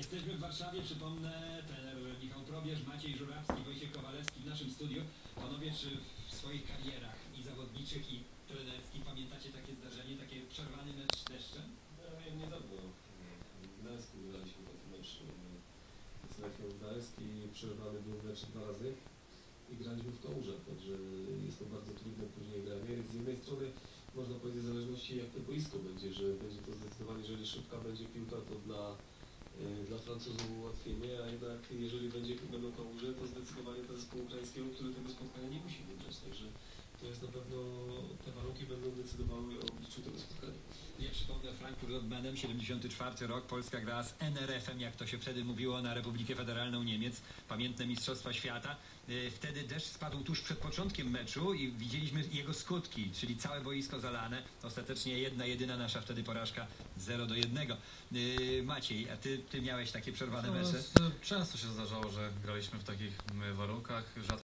Jesteśmy w Warszawie, przypomnę, trener Michał Probierz, Maciej Żurawski, Wojciech Kowalewski w naszym studiu. Panowie, czy w swoich karierach i zawodniczych, i trenerskich pamiętacie takie zdarzenie, takie przerwany mecz deszczem? No, ja niedawno w Gdańsku graliśmy taki mecz e, z Lechią Gdańsk przerwany był mecz dwa razy i graliśmy w Kałużach, także jest to bardzo trudne później granie. Z jednej strony można powiedzieć w zależności jak to boisko będzie, że będzie to zdecydowanie, jeżeli szybka będzie piłka, to dla, dla Francuzów ułatwienie, a jednak jeżeli będzie, będą Kałuże, to zdecydowanie ten zespół ukraińskiego, który tego spotkania nie musi wygrać, także to jest na pewno, te warunki będą decydowały o obliczu tego spotkania. Ja przypomnę Frankfurt od Menem, 74 rok, Polska gra z NRF-em, jak to się wtedy mówiło, na Republikę Federalną Niemiec, pamiętne Mistrzostwa Świata. Y, Wtedy deszcz spadł tuż przed początkiem meczu i widzieliśmy jego skutki, czyli całe boisko zalane. Ostatecznie jedna, jedyna nasza wtedy porażka 0 do 1. Yy, Maciej, a ty, ty miałeś takie przerwane No, mecze? często się zdarzało, że graliśmy w takich mm, warunkach. Rzadko